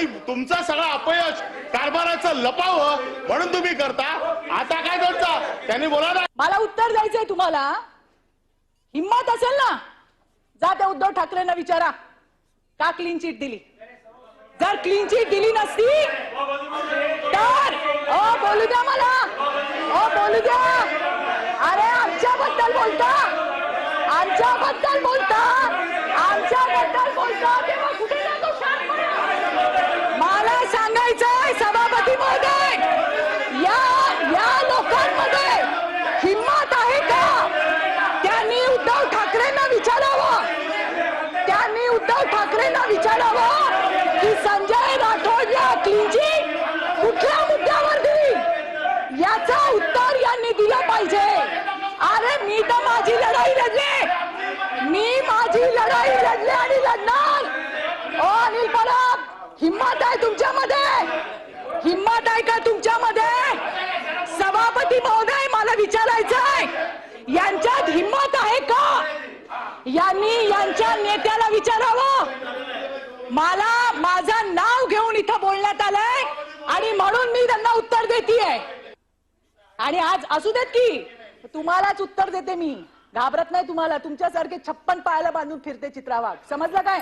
आणि तुमचा सगळा अपयश कारभाराचं लपावं म्हणून तुम्ही करता. आता काय करता? त्यांनी बोला ना. मला उत्तर द्यायचंय तुम्हाला. हिम्मत असेल ना? जा त्या उद्धव ठाकरेंना विचारा. का क्लीन चिट दिली? जर क्लीन चिट दिली नसती तर ओ बोलू द्या मला. ओ बोलू द्या. अरे आमच्याबद्दल बोलता. आमच्याबद्दल बोल आमच्याबद्दल बोलता तेव्हा कुठे जातो शांतपणा? मला सांगायचंय सभापती महोदय या या लोकांमध्ये हिंमत आहे का त्यांनी उद्धव ठाकरेंना विचारावं त्यांनी उद्धव ठाकरेंना विचारावं की संजय राठोडला क्लीनची कुठल्या मुद्द्यावर दिली? याचा उत्तर यांनी दिलं पाहिजे. अरे मी तर माझी लढाई लढले. मी माझी लढाई लढले आणि लढणार. ओ अनिल परब हिम्मत आहे तुमच्यामध्ये? हिम्मत आहे का तुमच्यामध्ये? सभापती महोदय मला विचारायचंय यांच्यात हिम्मत आहे का? यांनी यांच्या नेत्याला विचार मला माझं नाव घेऊन इथं बोलण्यात आलंय आणि म्हणून मी त्यांना उत्तर देतीये. आणि आज असू देत की तुम्हालाच उत्तर देते मी. घाबरत नाही तुम्हाला. तुमच्यासारखे छप्पन पायाला बांधून फिरते चित्रावाग समजलं काय?